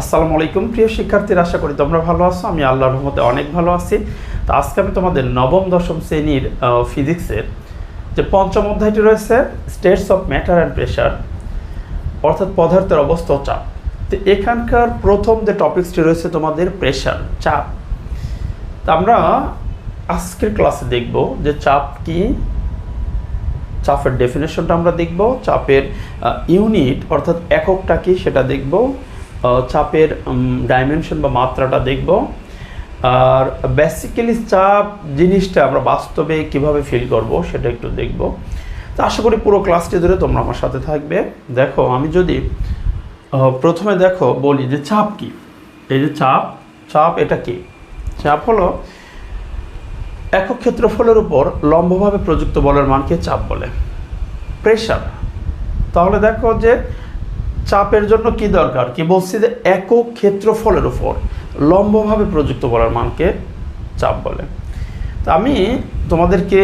আসসালামু আলাইকুম। প্রিয় শিক্ষার্থীরা, আশা করি তোমরা ভালো আছো। আমি আল্লাহর রহমতে অনেক ভালো আছি। তো আজকে আমি তোমাদের নবম, দশম শ্রেণির ফিজিক্সের যে পঞ্চম অধ্যায়টি রয়েছে states of matter and pressure অর্থাৎ পদার্থের অবস্থা চাপ। তো এখানকার প্রথম যে টপিকসটি রয়েছে তোমাদের প্রেশার চাপ। তা আমরা আজকের ক্লাসে দেখব যে চাপ কি, চাপের ডেফিনেশনটা আমরা দেখব, চাপের ইউনিট অর্থাৎ এককটা কি সেটা দেখব। চাপের ডাইমেনশন বা মাত্রাটা দেখব। আর বেসিক্যালি চাপ জিনিসটা আমরা বাস্তবে কীভাবে ফিল করব সেটা একটু দেখব। তো আশা করি পুরো ক্লাসটি ধরে তোমরা আমার সাথে থাকবে। দেখো, আমি যদি প্রথমে দেখো, বলি যে চাপ কি? এই যে চাপ চাপ এটা কি? চাপ হলো একক ক্ষেত্রফলের উপর লম্বভাবে প্রযুক্ত বলের মানকে চাপ বলে। প্রেশার তাহলে দেখো যে চাপের জন্য কি দরকার? কি বলছি যে একক ক্ষেত্রফলের উপর লম্বভাবে প্রযুক্ত বলের মানকে চাপ বলে। তা আমি তোমাদেরকে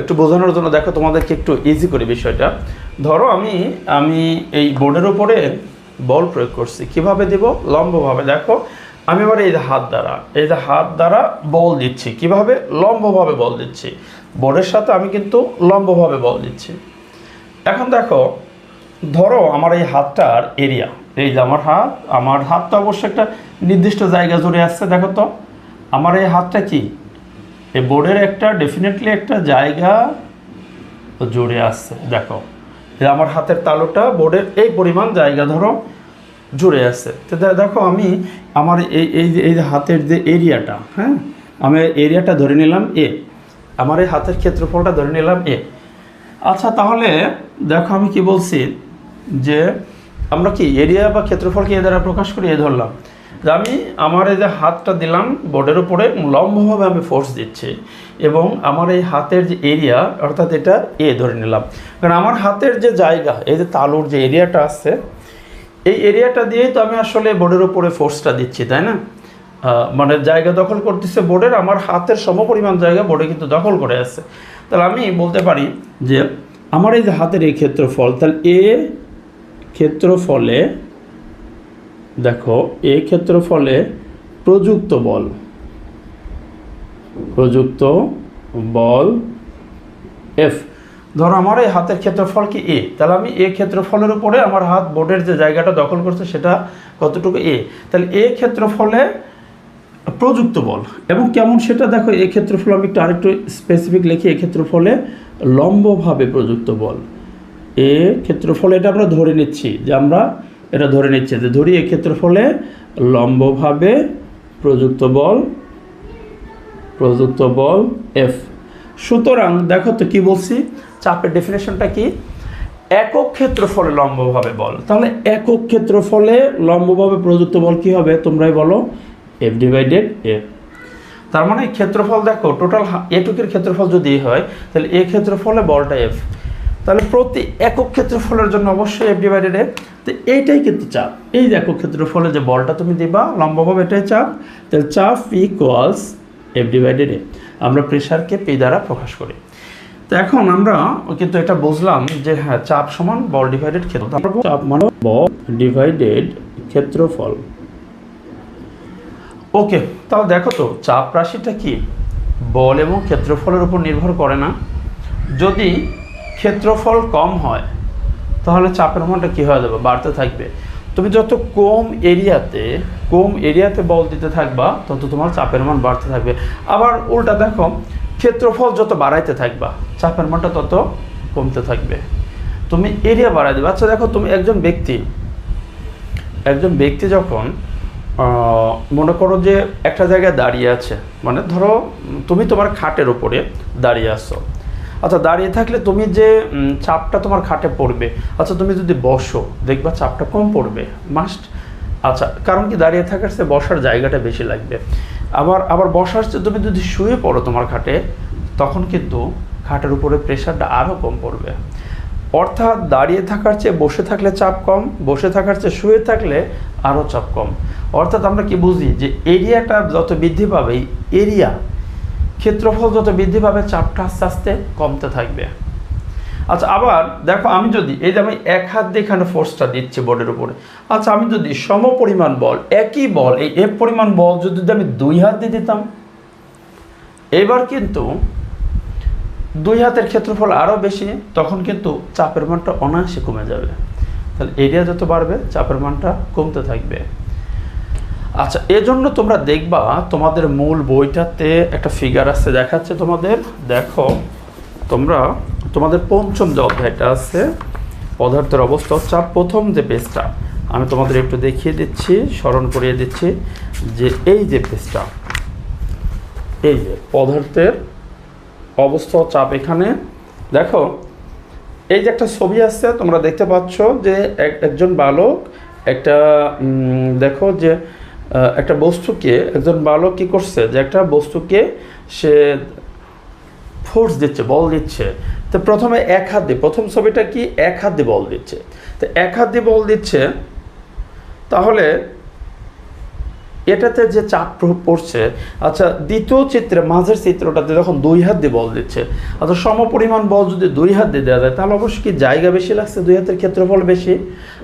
একটু বোঝানোর জন্য দেখো, তোমাদেরকে একটু ইজি করি বিষয়টা। ধরো আমি আমি এই বোর্ডের উপরে বল প্রয়োগ করছি। কীভাবে দেব? লম্বভাবে। দেখো, আমি এবার এই যে হাত দ্বারা, এই যে হাত দ্বারা বল দিচ্ছি। কীভাবে? লম্বভাবে বল দিচ্ছি। বোর্ডের সাথে আমি কিন্তু লম্বভাবে বল দিচ্ছি। এখন দেখো ধরো আমার এই হাতটার এরিয়া এই যে আমার হাত, আমার হাতটা অবশ্য একটা নির্দিষ্ট জায়গা জুড়ে আসছে দেখো তো। আমার এই হাতটা কি? এই বোর্ডের একটা ডেফিনেটলি একটা জায়গা জুড়ে আসছে দেখো। এই আমার হাতের তালুটা বোর্ডের এই পরিমাণ জায়গা ধরো জুড়ে আসছে তো দেখো আমি আমার এই এই যে এই যে হাতের যে এরিয়াটা হ্যাঁ? আমি এরিয়াটা ধরে নিলাম এ আমার এই হাতের ক্ষেত্রফলটা ধরে নিলাম এ আচ্ছা তাহলে দেখো আমি কি বলছি? যে আমরা কি এরিয়া বা ক্ষেত্রফলকে এ দ্বারা প্রকাশ করি? এ ধরলাম। আমি আমার এই যে হাতটা দিলাম বোর্ডের উপরে, লম্বভাবে আমি ফোর্স দিচ্ছি এবং আমার এই হাতের যে এরিয়া অর্থাৎ এটা এ ধরে নিলাম। কারণ আমার হাতের যে জায়গা, এই যে তালুর যে এরিয়াটা আছে, এই এরিয়াটা দিয়েই তো আমি আসলে বোর্ডের উপরে ফোর্সটা দিচ্ছি, তাই না? মানে জায়গা দখল করতেছে বোর্ডের আমার হাতের সমপরিমাণ জায়গা বোর্ডে কিন্তু দখল করে আছে। তাহলে আমি বলতে পারি যে, আমার এই যে হাতের এই ক্ষেত্রফল, তাহলে এ ক্ষেত্রফলে, দেখো, এ ক্ষেত্রফলে প্রযুক্ত বল। প্রযুক্ত বল এফ ধরো, আমার এই হাতের ক্ষেত্রফল কি এ তাহলে আমি এ ক্ষেত্রফলের উপরে আমার হাত বোর্ডের যে জায়গাটা দখল করছে, সেটা কতটুকু এ তাহলে এ ক্ষেত্রফলে প্রযুক্ত বল। এবং কেমন সেটা? দেখো, এ ক্ষেত্রফল আমি একটু আরেকটু স্পেসিফিক লিখি, এ ক্ষেত্রফলে লম্বভাবে প্রযুক্ত বল। এ ক্ষেত্রফলে, এটা আমরা ধরে নিচ্ছি যে আমরা এটা ধরে নিচ্ছি যে ধরি এ ক্ষেত্রফলে লম্বভাবে প্রযুক্ত বল প্রযুক্ত বল এফ সুতরাং দেখো তো কি বলছি, চাপের ডেফিনেশনটা কি? একক ক্ষেত্রফলে লম্বভাবে বল। তাহলে একক ক্ষেত্রফলে লম্বভাবে প্রযুক্ত বল কি হবে? তোমরাই বলো। এফ ডিভাইডেড এফ তার মানে ক্ষেত্রফল দেখো টোটাল এটুকের ক্ষেত্রফল যদি হয়, তাহলে এ ক্ষেত্রফলে বলটা এফ তাহলে প্রতি একক ক্ষেত্রফলের জন্য অবশ্যই এফ ডিভাইডেড এফ তো এইটাই কিন্তু চাপ। এই যে একক ক্ষেত্রফলে যে বলটা তুমি দিবা, লম্বভাবে এটাই চাপ। তাহলে চাপ ইকুয়ালস এফ ডিভাইডেড এ। আমরা প্রেশারকে পি দ্বারা প্রকাশ করি। তো এখন আমরা কিন্তু এটা বুঝলাম যে হ্যাঁ চাপ সমান বল ডিভাইডেড ক্ষেত্র। চাপ মানে বল ডিভাইডেড ক্ষেত্রফল। ওকে তাহলে দেখো তো, চাপ রাশিটা কি? বল এবং ক্ষেত্রফলের উপর নির্ভর করে না। যদি ক্ষেত্রফল কম হয়, তাহলে চাপের মানটা কী হয়ে যাবে? বাড়তে থাকবে। তুমি যত কম এরিয়াতে কম এরিয়াতে বল দিতে থাকবা, তত তোমার চাপের মান বাড়তে থাকবে। আবার উল্টা দেখো, ক্ষেত্রফল যত বাড়াইতে থাকবা, চাপের মানটা তত কমতে থাকবে। তুমি এরিয়া বাড়াই দেবে। আচ্ছা দেখো, তুমি একজন ব্যক্তি একজন ব্যক্তি যখন মনে করো যে একটা জায়গায় দাঁড়িয়ে আছে মানে ধরো, তুমি তোমার খাটের উপরে দাঁড়িয়ে আছো। আচ্ছা দাঁড়িয়ে থাকলে তুমি যে চাপটা তোমার খাটে পড়বে আচ্ছা তুমি যদি বসো, দেখবা চাপটা কম পড়বে মাস্ট আচ্ছা কারণ কি দাঁড়িয়ে থাকার চেয়ে বসার জায়গাটা বেশি লাগবে। আবার আবার বসার চেয়ে তুমি যদি শুয়ে পড়ো তোমার খাটে, তখন কিন্তু খাটের উপরে প্রেশারটা আরও কম পড়বে। অর্থাৎ দাঁড়িয়ে থাকার চেয়ে বসে থাকলে চাপ কম, বসে থাকার চেয়ে শুয়ে থাকলে আরও চাপ কম। অর্থাৎ আমরা কি বুঝি যে এরিয়াটা যত বৃদ্ধি পাবে এরিয়া ক্ষেত্রফল যত বৃদ্ধি পাবে, চাপটা আস্তে আস্তে কমতে থাকবে। আচ্ছা আবার দেখো, আমি যদি, এই যে আমি এক হাত দিয়ে এখানে ফোর্সটা দিচ্ছি বোর্ডের উপরে। আচ্ছা আমি যদি সম পরিমাণ বল, একই বল, এই এফ পরিমাণ বল যদি আমি দুই হাত দিয়ে দিতাম, এবার কিন্তু দুই হাতের ক্ষেত্রফল আরও বেশি, তখন কিন্তু চাপের মানটা অনায়াসে কমে যাবে। তাহলে এরিয়া যত বাড়বে, চাপের মানটা কমতে থাকবে। আচ্ছা এজন্য তোমরা দেখবা তোমাদের মূল বইটাতে একটা ফিগার আছে, দেখাচ্ছে তোমাদের। দেখো, তোমরা, তোমাদের পঞ্চম যে অধ্যায়টা আছে, পদার্থের অবস্থা চাপ প্রথম যে পেজটা আমি তোমাদের একটু দেখিয়ে দিচ্ছি, স্মরণ করিয়ে দিচ্ছি, যে এই যে পেজটা এই যে পদার্থের অবস্থা চাপ এখানে। দেখো, এই যে একটা ছবি আছে, তোমরা দেখতে পাচ্ছ যে এক- একজন বালক একটা দেখো যে একটা বস্তুকে একজন বালক কি করছে? যে একটা বস্তুকে সে ফোর্স দিচ্ছে, বল দিচ্ছে। তো প্রথমে এক হাত দিয়ে, প্রথম ছবিটা কি? এক হাত দিয়ে বল দিচ্ছে। তো এক হাত দিয়ে বল দিচ্ছে, তাহলে এটাতে যে চাপ পড়ছে আচ্ছা দ্বিতীয় চিত্রে, মাঝের চিত্রটাতে যখন দুই হাত দিয়ে বল দিচ্ছে আচ্ছা সম পরিমাণ বল যদি দুই হাত দিয়ে দেওয়া যায়, তাহলে অবশ্যই কি জায়গা বেশি লাগছে? দুই হাতের ক্ষেত্রফল বেশি?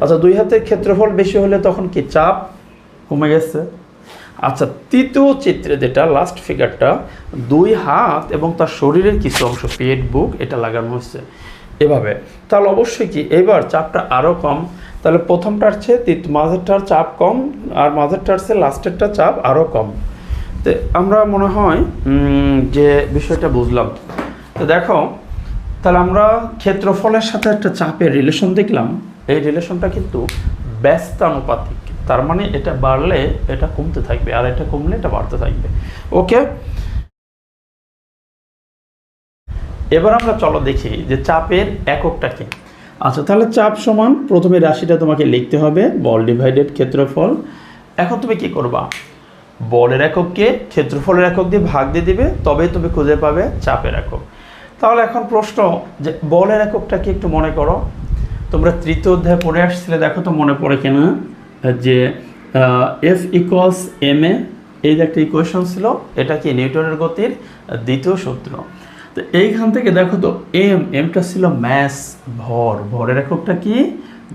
আচ্ছা দুই হাতের ক্ষেত্রফল বেশি হলে তখন কি চাপ কমে গেছে। আচ্ছা তৃতীয় চিত্রে যেটা লাস্ট ফিগারটা দুই হাত এবং তার শরীরের কিছু অংশ, পেট, বুক, এটা লাগানো হচ্ছে এভাবে। তাহলে অবশ্যই কি, এবার চাপটা আরও কম। তাহলে প্রথমটার চেয়ে মাঝেরটার চাপ কম, আর মাঝেরটার চেয়ে লাস্টেরটা চাপ আরও কম। তো আমরা মনে হয় যে বিষয়টা বুঝলাম। তো দেখো, তাহলে আমরা ক্ষেত্রফলের সাথে একটা চাপের রিলেশন দেখলাম। এই রিলেশনটা কিন্তু ব্যস্তানুপাতিক। তার মানে এটা বাড়লে এটা কমতে থাকবে, আর এটা কমলে এটা বাড়তে থাকবে। ওকে? এবার আমরা চলো দেখি যে চাপের এককটা কি। আচ্ছা তাহলে চাপ সমান প্রথমে রাশিটা তোমাকে লিখতে হবে, বল ডিভাইডেড ক্ষেত্রফল। এখন তুমি কি করবা? বলের একককে ক্ষেত্রফলের একক দিয়ে ভাগ দিয়ে দিবে, তবেই তুমি খুঁজে পাবে চাপের একক। তাহলে এখন প্রশ্ন যে বলের এককটা কি একটু মনে করো? তোমরা তৃতীয় অধ্যায় পড়ে আসছিলে, দেখো তো মনে পড়ে কিনা। যে এফ ইকুয়ালস এম এ এই যে একটা ইকুয়েশন ছিল, এটা কি নিউটনের গতির দ্বিতীয় সূত্র। তো এইখান থেকে দেখো তো এম এমটা ছিল ম্যাস ভর। ভরের এককটা কি?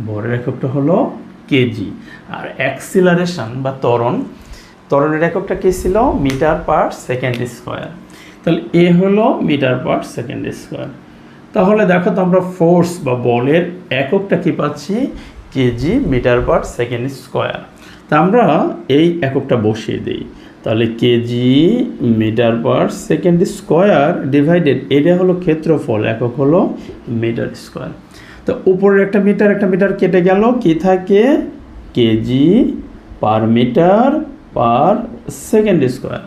ভরের এককটা হলো কেজি আর অ্যাক্সিলারেশন বা ত্বরণ, ত্বরণের এককটা কী ছিল? মিটার পার সেকেন্ড স্কোয়ার তাহলে এ হলো মিটার পার সেকেন্ড স্কোয়ার তাহলে দেখো তো আমরা ফোর্স বা বলের এককটা কি পাচ্ছি? KG metre per second square তা আমরা এই এককটা বসিয়ে দিই। তাহলে KG metre per second square divided এটা হলো ক্ষেত্রফল, একক হলো মিটার স্কোয়ার তো উপরের একটা মিটার একটা মিটার কেটে গেল, কি থাকে? KG per metre per second square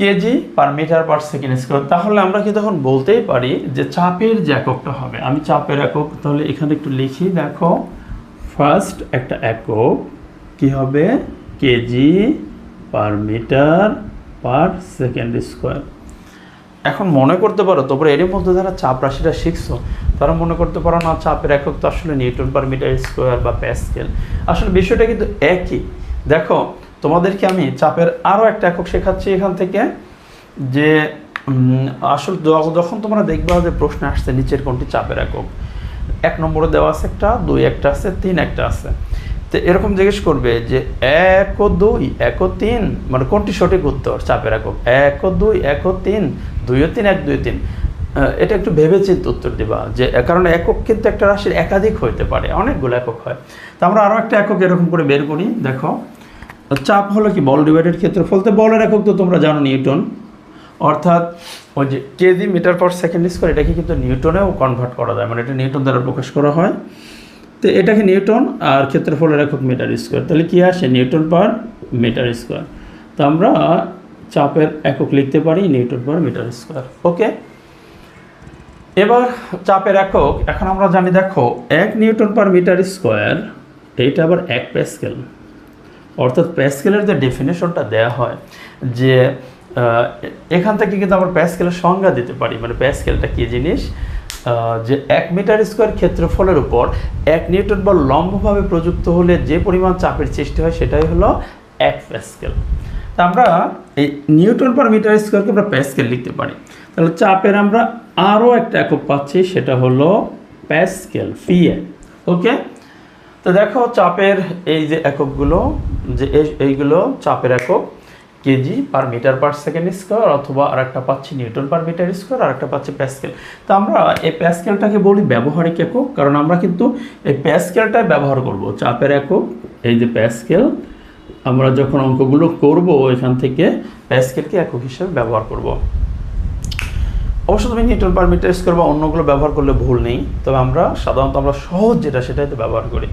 KG per metre per second square তাহলে আমরা কি তখন বলতেই পারি যে চাপের যে এককটা হবে, আমি চাপের একক, তাহলে এখানে একটু লিখি, দেখো ফার্স্ট একটা একক কি হবে? KG per metre per second square এখন মনে করতে পারো, তোমরা এর মধ্যে যারা চাপ রাশিটা শিখছো, তারা মনে করতে পারো না চাপের একক তো আসলে নিউটন পার মিটার স্কোয়ার বা প্যাসকেল। আসলে বিষয়টা কিন্তু একই। দেখো তোমাদেরকে আমি চাপের আরও একটা একক শেখাচ্ছি এখান থেকে যে আসল যখন তোমরা দেখবা যে প্রশ্ন আসছে নিচের কোনটি চাপের একক, এক নম্বরে দেওয়া আছে একটা, দুই একটা আছে, তিন একটা আছে। তো এরকম জিজ্ঞেস করবে যে এক ও দুই, এক ও তিন মানে কোনটি সঠিক উত্তর? চাপের একক। এক ও দুই, এক ও তিন, দুই ও তিন, এক, দুই তিন। এটা একটু ভেবে চিন্তে উত্তর দিবা যে, কারণ একক কিন্তু একটা রাশির একাধিক হইতে পারে, অনেকগুলো একক হয়। তো আমরা আরও একটা একক এরকম করে বের করি, দেখো। চাপ হলো কি বল ডিভাইডেড ক্ষেত্রফল তো বলের একক তো তোমরা জানো নিউটন। অর্থাৎ ওই যে KG metre per second square এটাকে কিন্তু নিউটনেও কনভার্ট করা যায় মানে এটা নিউটন দ্বারা প্রকাশ করা হয়। তো এটাকে নিউটন আর ক্ষেত্রফলের একক মিটার স্কোয়ার তাহলে কী আসে? নিউটন পার মিটার স্কোয়ার তো আমরা চাপের একক লিখতে পারি newton per metre square okay? এবার চাপের একক, এখন আমরা জানি দেখো, এক নিউটন পার মিটার স্কোয়ার এইটা আবার এক প্যাসকেল অর্থাৎ প্যাসকেলের যে ডেফিনেশনটা দেয়া হয় যে এখান থেকে কিন্তু আমরা প্যাসকেলের সংজ্ঞা দিতে পারি। মানে প্যাসকেলটা কী জিনিস? যে এক মিটার স্কোয়ার ক্ষেত্রফলের উপর এক নিউটন বা লম্বভাবে প্রযুক্ত হলে যে পরিমাণ চাপের সৃষ্টি হয় সেটাই হলো এক প্যাসকেল। তা আমরা এই নিউটন পার মিটার স্কোয়ারকে আমরা প্যাসকেল লিখতে পারি। তাহলে চাপের আমরা আরও একটা একক পাচ্ছি, সেটা হলো প্যাসকেল ফিএ ওকে তো দেখো চাপের এই যে এককগুলো, যে এই- এইগুলো চাপের একক, KG per metre per second square অথবা আর একটা পাচ্ছি নিউটন পার মিটার স্কোয়ার আর একটা পাচ্ছি প্যাসকেল। তো আমরা এই প্যাসকেলটাকে বলি ব্যবহারিক একক, কারণ আমরা কিন্তু এই প্যাসকেলটাই ব্যবহার করব। চাপের একক, এই যে প্যাসকেল, আমরা যখন অঙ্কগুলো করব, এখান থেকে প্যাসকেলকে একক হিসেবে ব্যবহার করব। অবশ্য তুমি নিউটন পার মিটার স্কোয়ার বা অন্যগুলো ব্যবহার করলে ভুল নেই। তবে আমরা সাধারণত আমরা সহজ যেটা সেটাই তো ব্যবহার করি।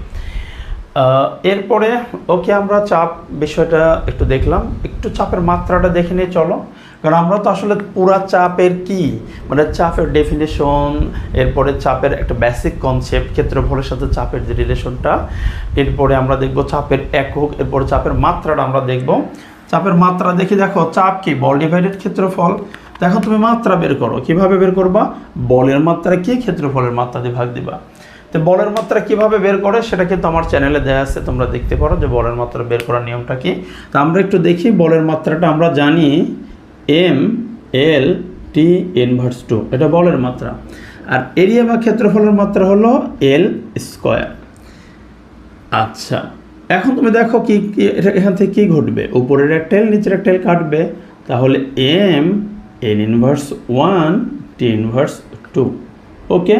এরপরে, ওকে আমরা চাপ বিষয়টা একটু দেখলাম। একটু চাপের মাত্রাটা দেখে নিয়ে চলো। কারণ আমরা তো আসলে পুরা চাপের কি? মানে চাপের ডেফিনেশন এরপরে চাপের একটা বেসিক কনসেপ্ট ক্ষেত্রফলের সাথে চাপের যে রিলেশনটা এরপরে আমরা দেখব চাপের একক, এরপরে চাপের মাত্রাটা আমরা দেখব। চাপের মাত্রা দেখি দেখো, চাপ কি? বল ডিভাইডেড ক্ষেত্রফল। দেখো তুমি মাত্রা বের করো। কীভাবে বের করবা? বলের মাত্রা কি? ক্ষেত্রফলের মাত্রা দিয়ে ভাগ দিবা। তো বলের মাত্রা কীভাবে বের করে? সেটা কিন্তু আমার চ্যানেলে দেওয়া আছে, তোমরা দেখতে পারো যে বলের মাত্রা বের করার নিয়মটা কি। তো আমরা একটু দেখি বলের মাত্রাটা, আমরা জানি M L T inverse two এটা বলের মাত্রা। আর এরিয়া বা ক্ষেত্রফলের মাত্রা হলো এল স্কোয়ার আচ্ছা এখন তুমি দেখো কি এখান থেকে কি ঘটবে? উপরের একটা এল নিচের একটা এল কাটবে। তাহলে M N inverse one T inverse two okay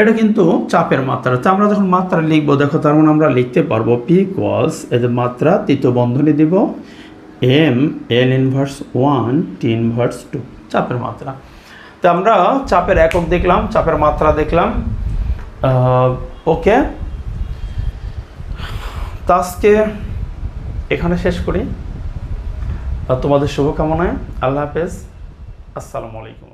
এটা কিন্তু চাপের মাত্রা। তো আমরা যখন মাত্রা লিখব, দেখো তার মানে আমরা লিখতে পারব পি কস এদের মাত্রা, তৃতীয় বন্ধনী দিব M N inverse one T inverse two চাপের মাত্রা। তো আমরা চাপের একক দেখলাম, চাপের মাত্রা দেখলাম ওকে তো আজকে এখানে শেষ করি। তোমাদের শুভকামনায় আল্লাহ হাফেজ। আসসালামু আলাইকুম।